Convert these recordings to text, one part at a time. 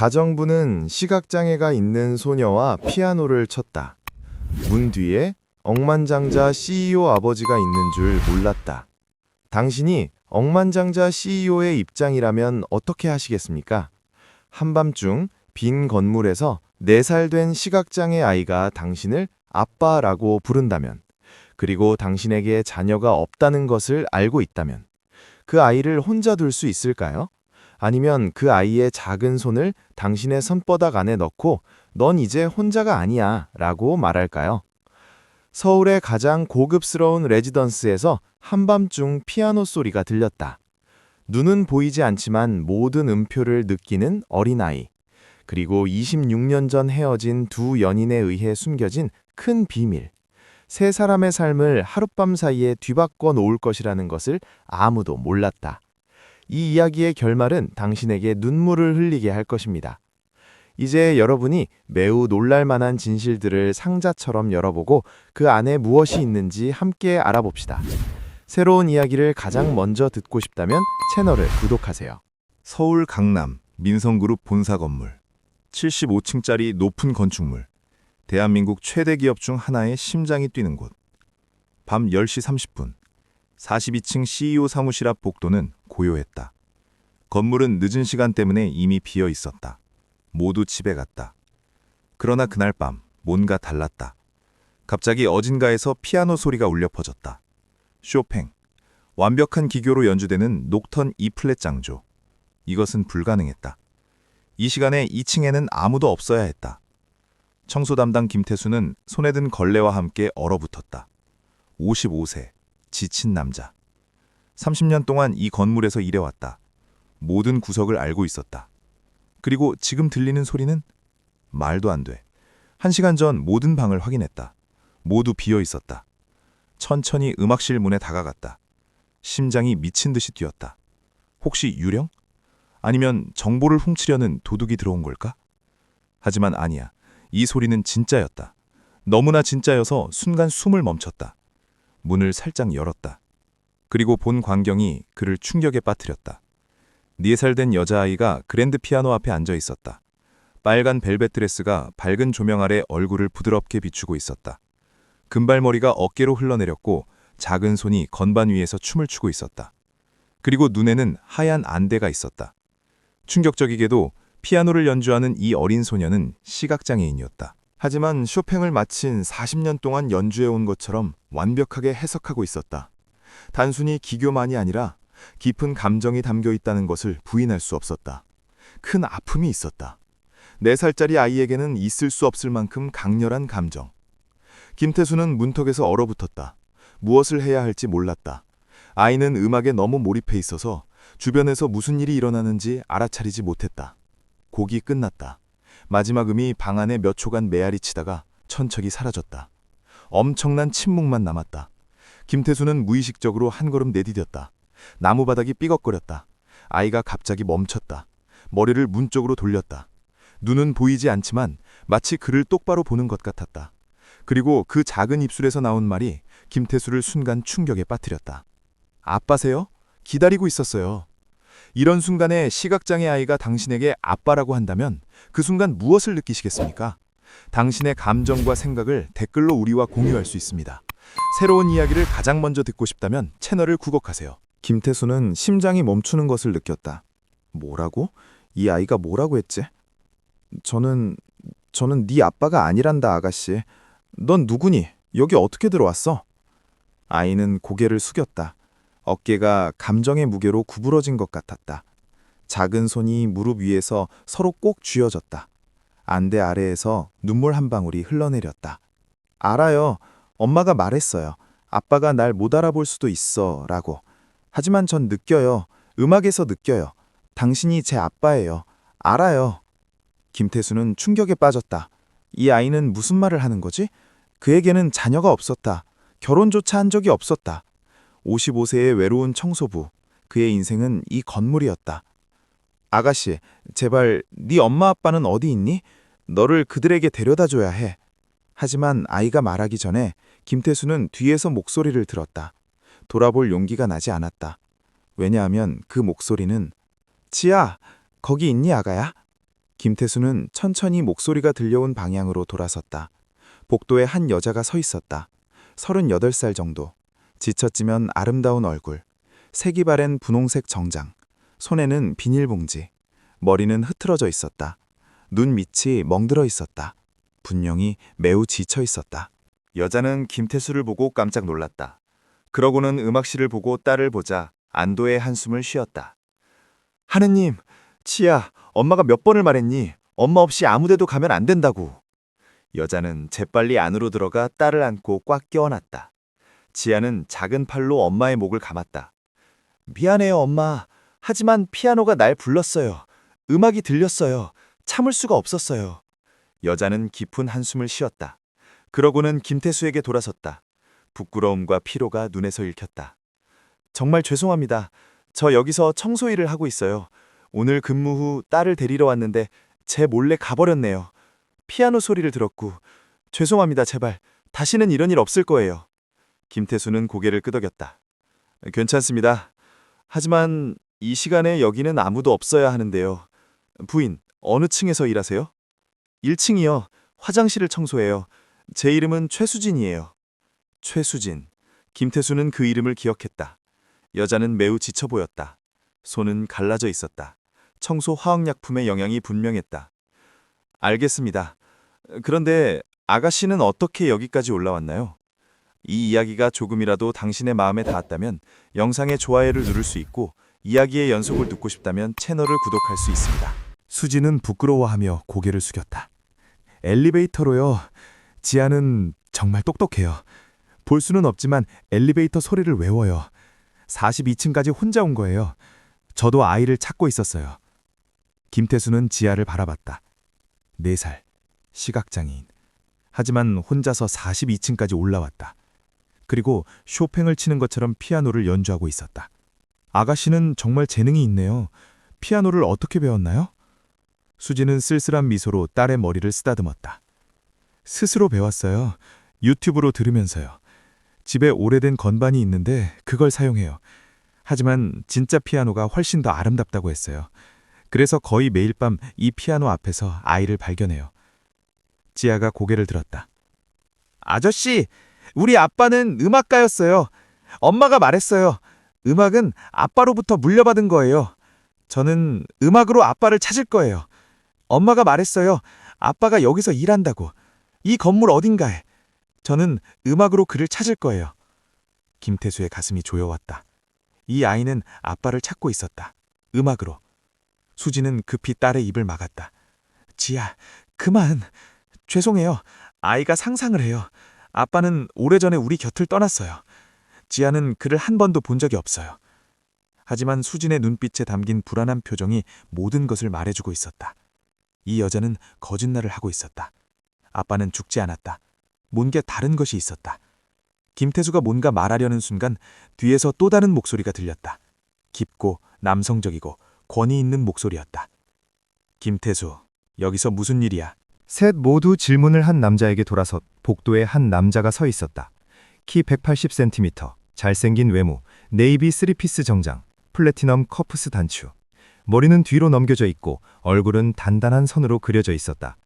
가정부는 시각장애가 있는 소녀와 피아노를 쳤다. 문 뒤에 억만장자 CEO 아버지가 있는 줄 몰랐다. 당신이 억만장자 CEO의 입장이라면 어떻게 하시겠습니까? 한밤중 빈 건물에서 4살 된 시각장애 아이가 당신을 아빠라고 부른다면, 그리고 당신에게 자녀가 없다는 것을 알고 있다면, 그 아이를 혼자 둘 수 있을까요? 아니면 그 아이의 작은 손을 당신의 손바닥 안에 넣고 넌 이제 혼자가 아니야 라고 말할까요? 서울의 가장 고급스러운 레지던스에서 한밤중 피아노 소리가 들렸다. 눈은 보이지 않지만 모든 음표를 느끼는 어린아이. 그리고 26년 전 헤어진 두 연인에 의해 숨겨진 큰 비밀. 세 사람의 삶을 하룻밤 사이에 뒤바꿔 놓을 것이라는 것을 아무도 몰랐다. 이 이야기의 결말은 당신에게 눈물을 흘리게 할 것입니다. 이제 여러분이 매우 놀랄 만한 진실들을 상자처럼 열어보고 그 안에 무엇이 있는지 함께 알아봅시다. 새로운 이야기를 가장 먼저 듣고 싶다면 채널을 구독하세요. 서울 강남 민성그룹 본사 건물 75층짜리 높은 건축물 대한민국 최대 기업 중 하나의 심장이 뛰는 곳 밤 10시 30분 42층 CEO 사무실 앞 복도는 고요했다. 건물은 늦은 시간 때문에 이미 비어 있었다. 모두 집에 갔다. 그러나 그날 밤 뭔가 달랐다. 갑자기 어딘가에서 피아노 소리가 울려 퍼졌다. 쇼팽 완벽한 기교로 연주되는 녹턴 E 플랫 장조. 이것은 불가능했다. 이 시간에 2층에는 아무도 없어야 했다. 청소 담당 김태수는 손에 든 걸레와 함께 얼어붙었다. 55세, 지친 남자. 30년 동안 이 건물에서 일해왔다. 모든 구석을 알고 있었다. 그리고 지금 들리는 소리는 말도 안 돼. 한 시간 전 모든 방을 확인했다. 모두 비어 있었다. 천천히 음악실 문에 다가갔다. 심장이 미친 듯이 뛰었다. 혹시 유령? 아니면 정보를 훔치려는 도둑이 들어온 걸까? 하지만 아니야. 이 소리는 진짜였다. 너무나 진짜여서 순간 숨을 멈췄다. 문을 살짝 열었다. 그리고 본 광경이 그를 충격에 빠뜨렸다. 네 살 된 여자아이가 그랜드 피아노 앞에 앉아 있었다. 빨간 벨벳 드레스가 밝은 조명 아래 얼굴을 부드럽게 비추고 있었다. 금발머리가 어깨로 흘러내렸고 작은 손이 건반 위에서 춤을 추고 있었다. 그리고 눈에는 하얀 안대가 있었다. 충격적이게도 피아노를 연주하는 이 어린 소녀는 시각장애인이었다. 하지만 쇼팽을 마친 40년 동안 연주해온 것처럼 완벽하게 해석하고 있었다. 단순히 기교만이 아니라 깊은 감정이 담겨 있다는 것을 부인할 수 없었다. 큰 아픔이 있었다. 4살짜리 아이에게는 있을 수 없을 만큼 강렬한 감정. 김태수는 문턱에서 얼어붙었다. 무엇을 해야 할지 몰랐다. 아이는 음악에 너무 몰입해 있어서 주변에서 무슨 일이 일어나는지 알아차리지 못했다. 곡이 끝났다. 마지막 음이 방 안에 몇 초간 메아리 치다가 천척이 사라졌다. 엄청난 침묵만 남았다. 김태수는 무의식적으로 한 걸음 내디뎠다. 나무 바닥이 삐걱거렸다. 아이가 갑자기 멈췄다. 머리를 문 쪽으로 돌렸다. 눈은 보이지 않지만 마치 그를 똑바로 보는 것 같았다. 그리고 그 작은 입술에서 나온 말이 김태수를 순간 충격에 빠뜨렸다. 아빠세요? 기다리고 있었어요. 이런 순간에 시각장애 아이가 당신에게 아빠라고 한다면 그 순간 무엇을 느끼시겠습니까? 당신의 감정과 생각을 댓글로 우리와 공유할 수 있습니다. 새로운 이야기를 가장 먼저 듣고 싶다면 채널을 구독하세요. 김태수는 심장이 멈추는 것을 느꼈다. 뭐라고? 이 아이가 뭐라고 했지? 저는 저는 네 아빠가 아니란다, 아가씨. 넌 누구니? 여기 어떻게 들어왔어? 아이는 고개를 숙였다. 어깨가 감정의 무게로 구부러진 것 같았다. 작은 손이 무릎 위에서 서로 꼭 쥐어졌다. 안대 아래에서 눈물 한 방울이 흘러내렸다. 알아요. 엄마가 말했어요. 아빠가 날 못 알아볼 수도 있어. 라고. 하지만 전 느껴요. 음악에서 느껴요. 당신이 제 아빠예요. 알아요. 김태수는 충격에 빠졌다. 이 아이는 무슨 말을 하는 거지? 그에게는 자녀가 없었다. 결혼조차 한 적이 없었다. 55세의 외로운 청소부. 그의 인생은 이 건물이었다. 아가씨, 제발 네 엄마 아빠는 어디 있니? 너를 그들에게 데려다 줘야 해. 하지만 아이가 말하기 전에 김태수는 뒤에서 목소리를 들었다. 돌아볼 용기가 나지 않았다. 왜냐하면 그 목소리는 지아, 거기 있니 아가야? 김태수는 천천히 목소리가 들려온 방향으로 돌아섰다. 복도에 한 여자가 서 있었다. 38살 정도. 지쳤지만 아름다운 얼굴. 색이 바랜 분홍색 정장. 손에는 비닐봉지. 머리는 흐트러져 있었다. 눈 밑이 멍들어 있었다. 분명히 매우 지쳐 있었다. 여자는 김태수를 보고 깜짝 놀랐다. 그러고는 음악실을 보고 딸을 보자 안도의 한숨을 쉬었다. 하느님, 치야, 엄마가 몇 번을 말했니? 엄마 없이 아무데도 가면 안 된다고. 여자는 재빨리 안으로 들어가 딸을 안고 꽉 껴안았다. 지아는 작은 팔로 엄마의 목을 감았다. 미안해요, 엄마. 하지만 피아노가 날 불렀어요. 음악이 들렸어요. 참을 수가 없었어요. 여자는 깊은 한숨을 쉬었다. 그러고는 김태수에게 돌아섰다. 부끄러움과 피로가 눈에서 읽혔다. 정말 죄송합니다. 저 여기서 청소 일을 하고 있어요. 오늘 근무 후 딸을 데리러 왔는데 제 몰래 가버렸네요. 피아노 소리를 들었고 죄송합니다. 제발 다시는 이런 일 없을 거예요. 김태수는 고개를 끄덕였다. 괜찮습니다. 하지만 이 시간에 여기는 아무도 없어야 하는데요. 부인, 어느 층에서 일하세요? 1층이요. 화장실을 청소해요. 제 이름은 최수진이에요. 최수진. 김태수는 그 이름을 기억했다. 여자는 매우 지쳐 보였다. 손은 갈라져 있었다. 청소 화학약품의 영향이 분명했다. 알겠습니다. 그런데 아가씨는 어떻게 여기까지 올라왔나요? 이 이야기가 조금이라도 당신의 마음에 닿았다면 영상의 좋아요를 누를 수 있고 이야기의 연속을 듣고 싶다면 채널을 구독할 수 있습니다. 수지는 부끄러워하며 고개를 숙였다. 엘리베이터로요. 지아는 정말 똑똑해요. 볼 수는 없지만 엘리베이터 소리를 외워요. 42층까지 혼자 온 거예요. 저도 아이를 찾고 있었어요. 김태수는 지아를 바라봤다. 4살, 시각장애인. 하지만 혼자서 42층까지 올라왔다. 그리고 쇼팽을 치는 것처럼 피아노를 연주하고 있었다. 아가씨는 정말 재능이 있네요. 피아노를 어떻게 배웠나요? 수지는 쓸쓸한 미소로 딸의 머리를 쓰다듬었다. 스스로 배웠어요. 유튜브로 들으면서요. 집에 오래된 건반이 있는데 그걸 사용해요. 하지만 진짜 피아노가 훨씬 더 아름답다고 했어요. 그래서 거의 매일 밤 이 피아노 앞에서 아이를 발견해요. 지아가 고개를 들었다. 아저씨, 우리 아빠는 음악가였어요. 엄마가 말했어요. 음악은 아빠로부터 물려받은 거예요. 저는 음악으로 아빠를 찾을 거예요. 엄마가 말했어요. 아빠가 여기서 일한다고. 이 건물 어딘가에. 저는 음악으로 그를 찾을 거예요. 김태수의 가슴이 조여왔다. 이 아이는 아빠를 찾고 있었다. 음악으로. 수지는 급히 딸의 입을 막았다. 지야, 그만. 죄송해요. 아이가 상상을 해요. 아빠는 오래전에 우리 곁을 떠났어요. 지아는 그를 한 번도 본 적이 없어요. 하지만 수진의 눈빛에 담긴 불안한 표정이 모든 것을 말해주고 있었다. 이 여자는 거짓말을 하고 있었다. 아빠는 죽지 않았다. 뭔가 다른 것이 있었다. 김태수가 뭔가 말하려는 순간 뒤에서 또 다른 목소리가 들렸다. 깊고 남성적이고 권위 있는 목소리였다. 김태수, 여기서 무슨 일이야? 셋 모두 질문을 한 남자에게 돌아서 복도에 한 남자가 서 있었다. 키 180cm, 잘생긴 외모, 네이비 쓰리피스 정장, 플래티넘 커프스 단추. 머리는 뒤로 넘겨져 있고 얼굴은 단단한 선으로 그려져 있었다.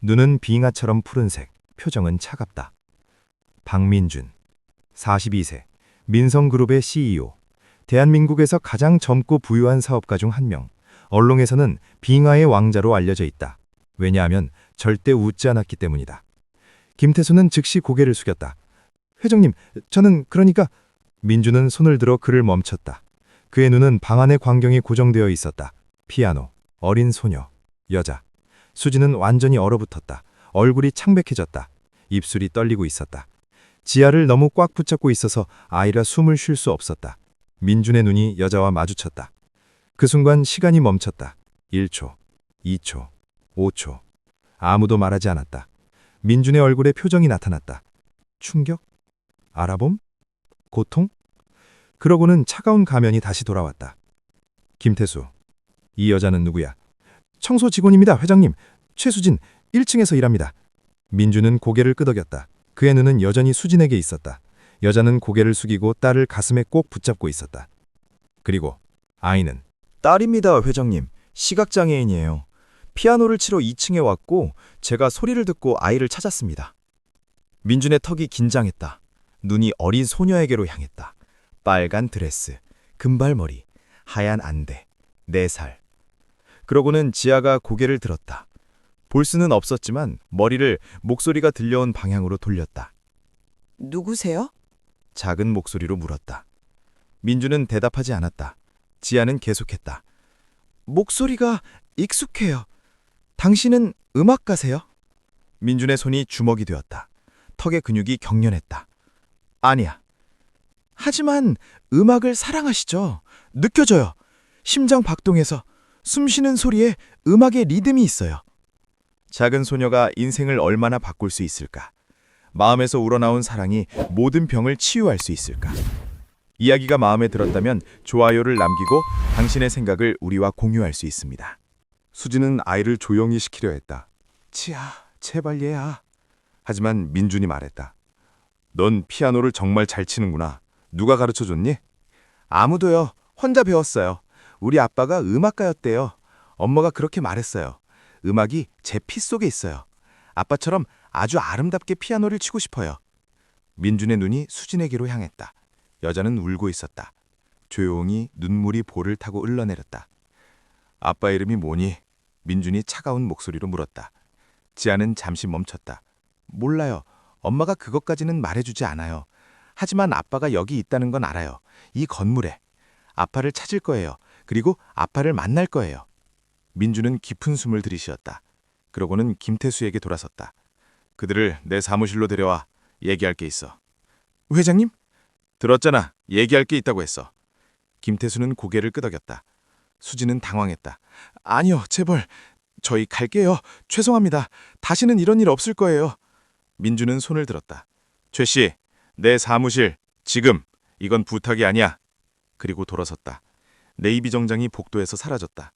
눈은 빙하처럼 푸른색, 표정은 차갑다. 박민준, 42세, 민성그룹의 CEO. 대한민국에서 가장 젊고 부유한 사업가 중 한 명. 언론에서는 빙하의 왕자로 알려져 있다. 왜냐하면 절대 웃지 않았기 때문이다. 김태수는 즉시 고개를 숙였다. 회장님, 저는 그러니까 민주는 손을 들어 그를 멈췄다. 그의 눈은 방 안의 광경이 고정되어 있었다. 피아노, 어린 소녀, 여자. 수지는 완전히 얼어붙었다. 얼굴이 창백해졌다. 입술이 떨리고 있었다. 지아를 너무 꽉 붙잡고 있어서 아이라 숨을 쉴 수 없었다. 민준의 눈이 여자와 마주쳤다. 그 순간 시간이 멈췄다. 1초, 2초, 5초. 아무도 말하지 않았다. 민준의 얼굴에 표정이 나타났다. 충격? 알아봄? 고통? 그러고는 차가운 가면이 다시 돌아왔다. 김태수. 이 여자는 누구야? 청소 직원입니다, 회장님. 최수진, 1층에서 일합니다. 민주는 고개를 끄덕였다. 그의 눈은 여전히 수진에게 있었다. 여자는 고개를 숙이고 딸을 가슴에 꼭 붙잡고 있었다. 그리고 아이는 딸입니다, 회장님. 시각장애인이에요. 피아노를 치러 2층에 왔고 제가 소리를 듣고 아이를 찾았습니다. 민준의 턱이 긴장했다. 눈이 어린 소녀에게로 향했다. 빨간 드레스, 금발머리, 하얀 안대, 네 살. 그러고는 지아가 고개를 들었다. 볼 수는 없었지만 머리를 목소리가 들려온 방향으로 돌렸다. 누구세요? 작은 목소리로 물었다. 민주는 대답하지 않았다. 지아는 계속했다. 목소리가 익숙해요. 당신은 음악가세요? 민준의 손이 주먹이 되었다. 턱의 근육이 경련했다. 아니야. 하지만 음악을 사랑하시죠? 느껴져요. 심장 박동에서 숨 쉬는 소리에 음악의 리듬이 있어요. 작은 소녀가 인생을 얼마나 바꿀 수 있을까? 마음에서 우러나온 사랑이 모든 병을 치유할 수 있을까? 이야기가 마음에 들었다면 좋아요를 남기고 당신의 생각을 우리와 공유할 수 있습니다. 수지는 아이를 조용히 시키려 했다. 치아, 제발 얘야. 하지만 민준이 말했다. 넌 피아노를 정말 잘 치는구나. 누가 가르쳐 줬니? 아무도요. 혼자 배웠어요. 우리 아빠가 음악가였대요. 엄마가 그렇게 말했어요. 음악이 제 피 속에 있어요. 아빠처럼 아주 아름답게 피아노를 치고 싶어요. 민준의 눈이 수진에게로 향했다. 여자는 울고 있었다. 조용히 눈물이 볼을 타고 흘러내렸다. 아빠 이름이 뭐니? 민준이 차가운 목소리로 물었다. 지아는 잠시 멈췄다. 몰라요. 엄마가 그것까지는 말해주지 않아요. 하지만 아빠가 여기 있다는 건 알아요. 이 건물에. 아빠를 찾을 거예요. 그리고 아빠를 만날 거예요. 민주는 깊은 숨을 들이쉬었다. 그러고는 김태수에게 돌아섰다. 그들을 내 사무실로 데려와. 얘기할 게 있어. 회장님? 들었잖아. 얘기할 게 있다고 했어. 김태수는 고개를 끄덕였다. 수지는 당황했다. 아니요, 제발. 저희 갈게요. 죄송합니다. 다시는 이런 일 없을 거예요. 민주는 손을 들었다. 최 씨, 내 사무실 지금 이건 부탁이 아니야. 그리고 돌아섰다. 네이비 정장이 복도에서 사라졌다.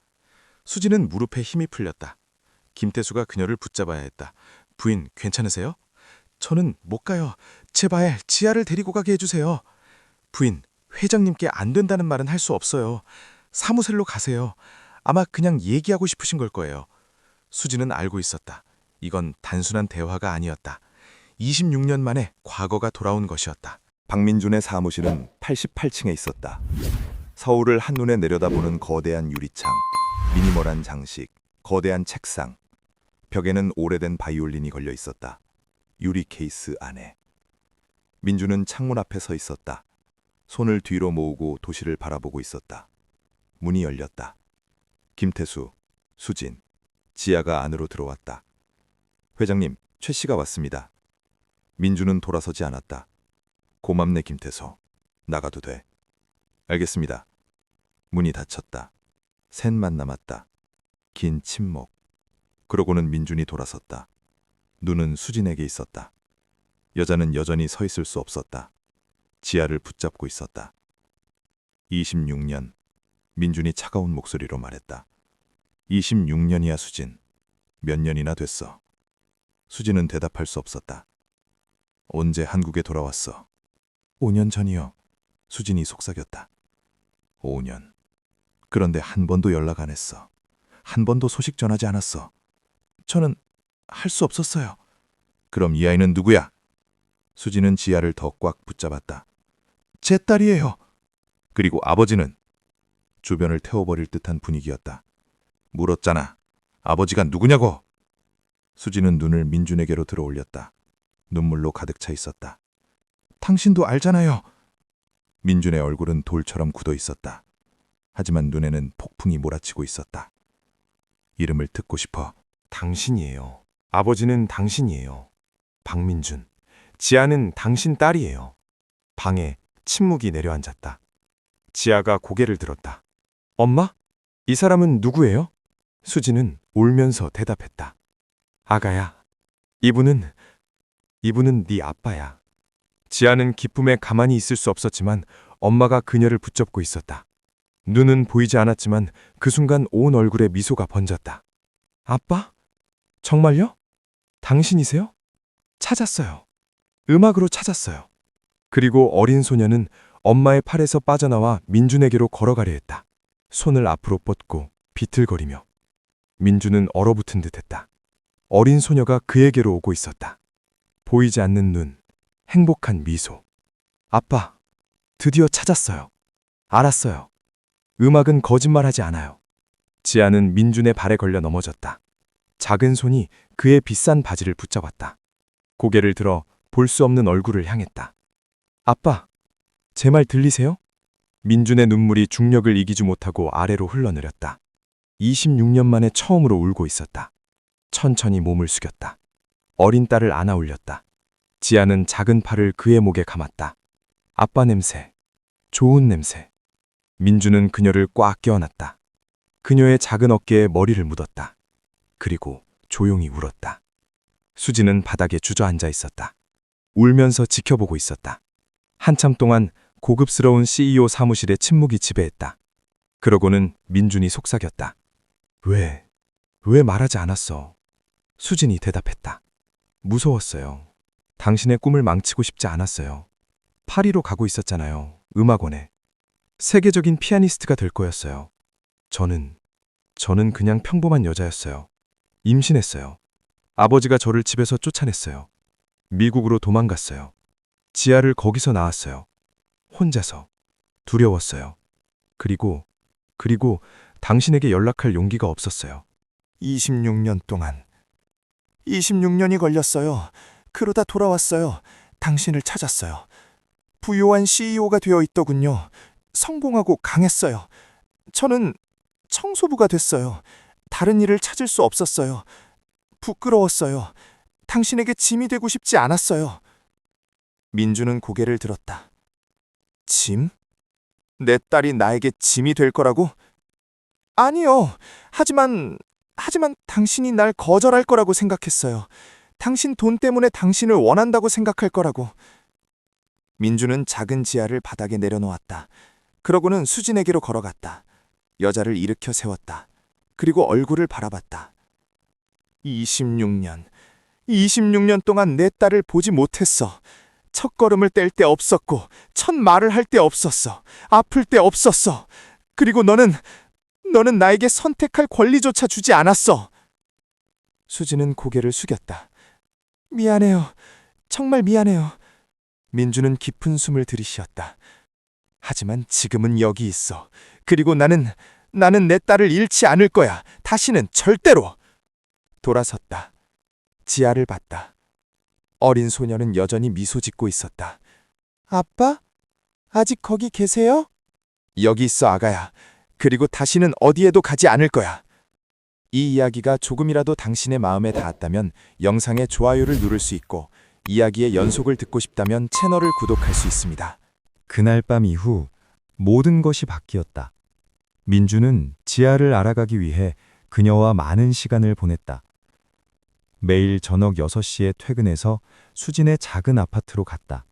수지는 무릎에 힘이 풀렸다. 김태수가 그녀를 붙잡아야 했다. 부인, 괜찮으세요? 저는 못 가요. 제발 지아를 데리고 가게 해주세요. 부인, 회장님께 안 된다는 말은 할 수 없어요. 사무실로 가세요. 아마 그냥 얘기하고 싶으신 걸 거예요. 수지는 알고 있었다. 이건 단순한 대화가 아니었다. 26년 만에 과거가 돌아온 것이었다. 박민준의 사무실은 88층에 있었다. 서울을 한눈에 내려다보는 거대한 유리창, 미니멀한 장식, 거대한 책상. 벽에는 오래된 바이올린이 걸려 있었다. 유리 케이스 안에. 민주는 창문 앞에 서 있었다. 손을 뒤로 모으고 도시를 바라보고 있었다. 문이 열렸다. 김태수, 수진, 지아가 안으로 들어왔다. 회장님, 최 씨가 왔습니다. 민주는 돌아서지 않았다. 고맙네 김태수. 나가도 돼. 알겠습니다. 문이 닫혔다. 셋만 남았다. 긴 침묵. 그러고는 민준이 돌아섰다. 눈은 수진에게 있었다. 여자는 여전히 서 있을 수 없었다. 지아를 붙잡고 있었다. 26년. 민준이 차가운 목소리로 말했다. 26년이야 수진. 몇 년이나 됐어. 수진은 대답할 수 없었다. 언제 한국에 돌아왔어? 5년 전이요. 수진이 속삭였다. 5년. 그런데 한 번도 연락 안 했어. 한 번도 소식 전하지 않았어. 저는 할 수 없었어요. 그럼 이 아이는 누구야? 수진은 지아를 더 꽉 붙잡았다. 제 딸이에요. 그리고 아버지는 주변을 태워버릴 듯한 분위기였다. 물었잖아. 아버지가 누구냐고? 수진은 눈을 민준에게로 들어 올렸다. 눈물로 가득 차 있었다. 당신도 알잖아요. 민준의 얼굴은 돌처럼 굳어 있었다. 하지만 눈에는 폭풍이 몰아치고 있었다. 이름을 듣고 싶어. 당신이에요. 아버지는 당신이에요. 박민준. 지아는 당신 딸이에요. 방에 침묵이 내려앉았다. 지아가 고개를 들었다. 엄마? 이 사람은 누구예요? 수지는 울면서 대답했다. 아가야. 이분은 이분은 네 아빠야. 지아는 기쁨에 가만히 있을 수 없었지만 엄마가 그녀를 붙잡고 있었다. 눈은 보이지 않았지만 그 순간 온 얼굴에 미소가 번졌다. 아빠? 정말요? 당신이세요? 찾았어요. 음악으로 찾았어요. 그리고 어린 소녀는 엄마의 팔에서 빠져나와 민준에게로 걸어가려 했다. 손을 앞으로 뻗고 비틀거리며 민주는 얼어붙은 듯했다. 어린 소녀가 그에게로 오고 있었다. 보이지 않는 눈, 행복한 미소. 아빠, 드디어 찾았어요. 알았어요. 음악은 거짓말하지 않아요. 지아는 민준의 발에 걸려 넘어졌다. 작은 손이 그의 비싼 바지를 붙잡았다. 고개를 들어 볼 수 없는 얼굴을 향했다. 아빠, 제 말 들리세요? 민준의 눈물이 중력을 이기지 못하고 아래로 흘러내렸다. 26년 만에 처음으로 울고 있었다. 천천히 몸을 숙였다. 어린 딸을 안아 올렸다. 지아는 작은 팔을 그의 목에 감았다. 아빠 냄새. 좋은 냄새. 민주는 그녀를 꽉 껴안았다. 그녀의 작은 어깨에 머리를 묻었다. 그리고 조용히 울었다. 수지는 바닥에 주저앉아 있었다. 울면서 지켜보고 있었다. 한참 동안 고급스러운 CEO 사무실의 침묵이 지배했다. 그러고는 민준이 속삭였다. 왜, 왜 말하지 않았어? 수진이 대답했다. 무서웠어요. 당신의 꿈을 망치고 싶지 않았어요. 파리로 가고 있었잖아요. 음악원에. 세계적인 피아니스트가 될 거였어요. 저는, 저는 그냥 평범한 여자였어요. 임신했어요. 아버지가 저를 집에서 쫓아냈어요. 미국으로 도망갔어요. 지하를 거기서 나왔어요. 혼자서. 두려웠어요. 그리고, 그리고 당신에게 연락할 용기가 없었어요. 26년 동안 26년이 걸렸어요. 그러다 돌아왔어요. 당신을 찾았어요. 부유한 CEO가 되어 있더군요. 성공하고 강했어요. 저는 청소부가 됐어요. 다른 일을 찾을 수 없었어요. 부끄러웠어요. 당신에게 짐이 되고 싶지 않았어요. 민주는 고개를 들었다. 짐? 내 딸이 나에게 짐이 될 거라고? 아니요. 하지만 하지만 당신이 날 거절할 거라고 생각했어요. 당신 돈 때문에 당신을 원한다고 생각할 거라고. 민주는 작은 지하를 바닥에 내려놓았다. 그러고는 수진에게로 걸어갔다. 여자를 일으켜 세웠다. 그리고 얼굴을 바라봤다. 26년. 26년 동안 내 딸을 보지 못했어. 첫 걸음을 뗄 때 없었고, 첫 말을 할 때 없었어. 아플 때 없었어. 그리고 너는 너는 나에게 선택할 권리조차 주지 않았어. 수지는 고개를 숙였다. 미안해요. 정말 미안해요. 민주는 깊은 숨을 들이쉬었다. 하지만 지금은 여기 있어. 그리고 나는 나는 내 딸을 잃지 않을 거야. 다시는 절대로. 돌아섰다. 지아를 봤다. 어린 소녀는 여전히 미소 짓고 있었다. 아빠? 아직 거기 계세요? 여기 있어, 아가야. 그리고 다시는 어디에도 가지 않을 거야. 이 이야기가 조금이라도 당신의 마음에 닿았다면 영상의 좋아요를 누를 수 있고 이야기의 연속을 듣고 싶다면 채널을 구독할 수 있습니다. 그날 밤 이후 모든 것이 바뀌었다. 민주는 지아를 알아가기 위해 그녀와 많은 시간을 보냈다. 매일 저녁 6시에 퇴근해서 수진의 작은 아파트로 갔다.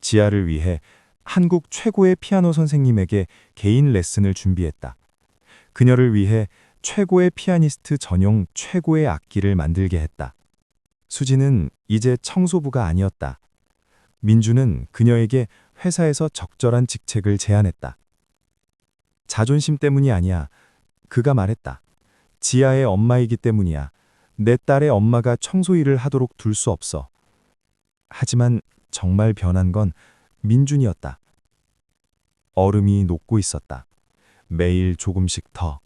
지아를 위해 한국 최고의 피아노 선생님에게 개인 레슨을 준비했다. 그녀를 위해 최고의 피아니스트 전용 최고의 악기를 만들게 했다. 수지는 이제 청소부가 아니었다. 민주는 그녀에게 회사에서 적절한 직책을 제안했다. 자존심 때문이 아니야. 그가 말했다. 지아의 엄마이기 때문이야. 내 딸의 엄마가 청소 일을 하도록 둘 수 없어. 하지만 정말 변한 건 민준이었다. 얼음이 녹고 있었다. 매일 조금씩 더.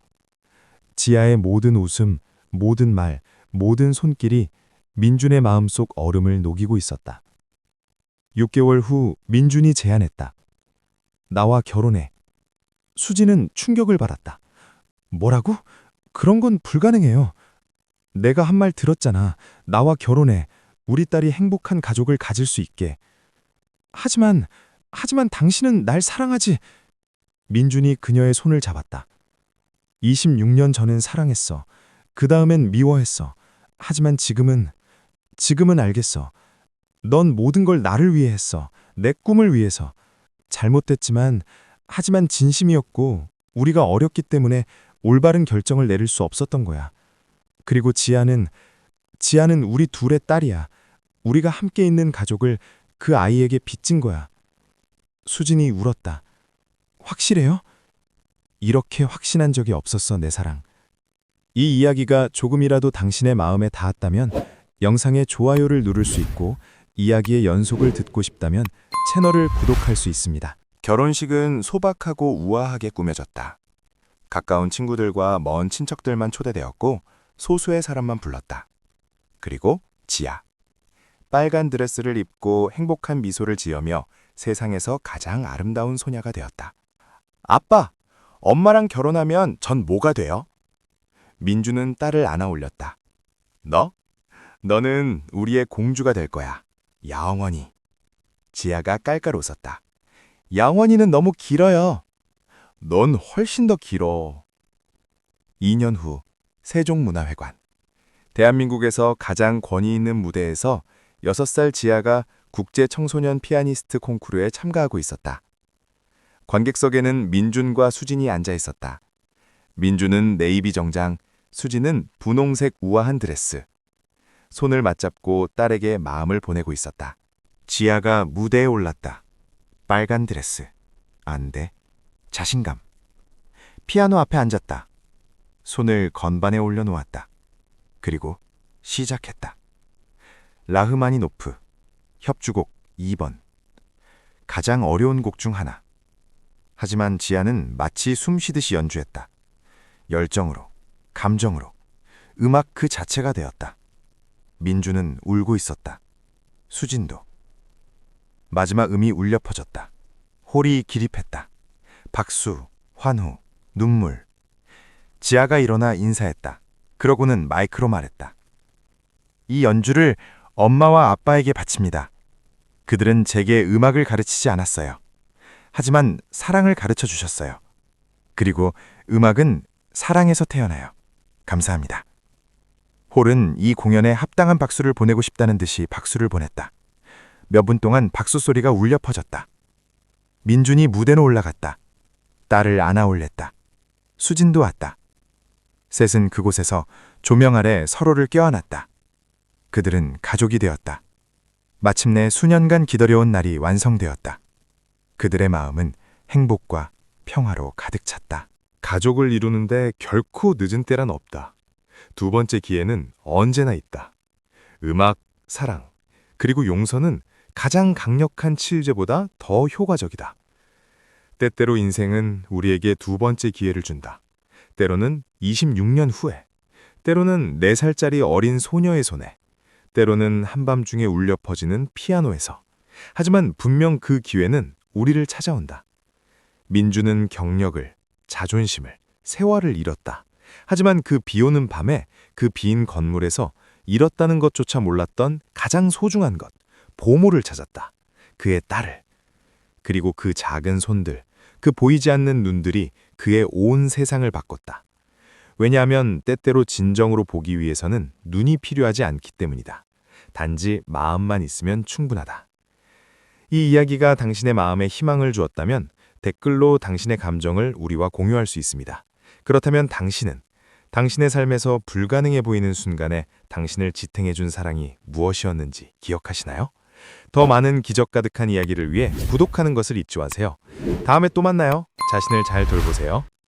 지아의 모든 웃음, 모든 말, 모든 손길이 민준의 마음속 얼음을 녹이고 있었다. 6개월 후 민준이 제안했다. 나와 결혼해. 수지는 충격을 받았다. 뭐라고? 그런 건 불가능해요. 내가 한 말 들었잖아. 나와 결혼해. 우리 딸이 행복한 가족을 가질 수 있게. 하지만, 하지만 당신은 날 사랑하지. 민준이 그녀의 손을 잡았다. 26년 전엔 사랑했어. 그 다음엔 미워했어. 하지만 지금은, 지금은 알겠어. 넌 모든 걸 나를 위해 했어. 내 꿈을 위해서. 잘못됐지만, 하지만 진심이었고, 우리가 어렸기 때문에 올바른 결정을 내릴 수 없었던 거야. 그리고 지아는, 지아는 우리 둘의 딸이야. 우리가 함께 있는 가족을 그 아이에게 빚진 거야. 수진이 울었다. 확실해요? 이렇게 확신한 적이 없었어, 내 사랑. 이 이야기가 조금이라도 당신의 마음에 닿았다면 영상에 좋아요를 누를 수 있고 이야기의 연속을 듣고 싶다면 채널을 구독할 수 있습니다. 결혼식은 소박하고 우아하게 꾸며졌다. 가까운 친구들과 먼 친척들만 초대되었고 소수의 사람만 불렀다. 그리고 지아. 빨간 드레스를 입고 행복한 미소를 지으며 세상에서 가장 아름다운 소녀가 되었다. 아빠, 엄마랑 결혼하면 전 뭐가 돼요? 민주는 딸을 안아 올렸다. 너? 너는 우리의 공주가 될 거야. 영원히. 지아가 깔깔 웃었다. 양원이는 너무 길어요. 넌 훨씬 더 길어. 2년 후 세종문화회관. 대한민국에서 가장 권위 있는 무대에서 6살 지아가 국제 청소년 피아니스트 콩쿠르에 참가하고 있었다. 관객석에는 민준과 수진이 앉아 있었다. 민준은 네이비 정장, 수진은 분홍색 우아한 드레스. 손을 맞잡고 딸에게 마음을 보내고 있었다. 지아가 무대에 올랐다. 빨간 드레스. 안 돼. 자신감. 피아노 앞에 앉았다. 손을 건반에 올려놓았다. 그리고 시작했다. 라흐마니노프. 협주곡 2번. 가장 어려운 곡 중 하나. 하지만 지아는 마치 숨 쉬듯이 연주했다. 열정으로, 감정으로, 음악 그 자체가 되었다. 민주는 울고 있었다. 수진도. 마지막 음이 울려 퍼졌다. 홀이 기립했다. 박수, 환호, 눈물. 지아가 일어나 인사했다. 그러고는 마이크로 말했다. 이 연주를 엄마와 아빠에게 바칩니다. 그들은 제게 음악을 가르치지 않았어요. 하지만 사랑을 가르쳐 주셨어요. 그리고 음악은 사랑에서 태어나요. 감사합니다. 홀은 이 공연에 합당한 박수를 보내고 싶다는 듯이 박수를 보냈다. 몇 분 동안 박수 소리가 울려 퍼졌다. 민준이 무대로 올라갔다. 딸을 안아 올렸다. 수진도 왔다. 셋은 그곳에서 조명 아래 서로를 껴안았다. 그들은 가족이 되었다. 마침내 수년간 기다려온 날이 완성되었다. 그들의 마음은 행복과 평화로 가득 찼다. 가족을 이루는데 결코 늦은 때란 없다. 두 번째 기회는 언제나 있다. 음악, 사랑, 그리고 용서는 가장 강력한 치유제보다 더 효과적이다. 때때로 인생은 우리에게 두 번째 기회를 준다. 때로는 26년 후에, 때로는 4살짜리 어린 소녀의 손에, 때로는 한밤중에 울려 퍼지는 피아노에서. 하지만 분명 그 기회는 우리를 찾아온다. 민주는 경력을, 자존심을, 세월을 잃었다. 하지만 그 비오는 밤에 그 빈 건물에서 잃었다는 것조차 몰랐던 가장 소중한 것, 보모를 찾았다. 그의 딸을. 그리고 그 작은 손들, 그 보이지 않는 눈들이 그의 온 세상을 바꿨다. 왜냐하면 때때로 진정으로 보기 위해서는 눈이 필요하지 않기 때문이다. 단지 마음만 있으면 충분하다. 이 이야기가 당신의 마음에 희망을 주었다면 댓글로 당신의 감정을 우리와 공유할 수 있습니다. 그렇다면 당신은 당신의 삶에서 불가능해 보이는 순간에 당신을 지탱해 준 사랑이 무엇이었는지 기억하시나요? 더 많은 기적 가득한 이야기를 위해 구독하는 것을 잊지 마세요. 다음에 또 만나요. 자신을 잘 돌보세요.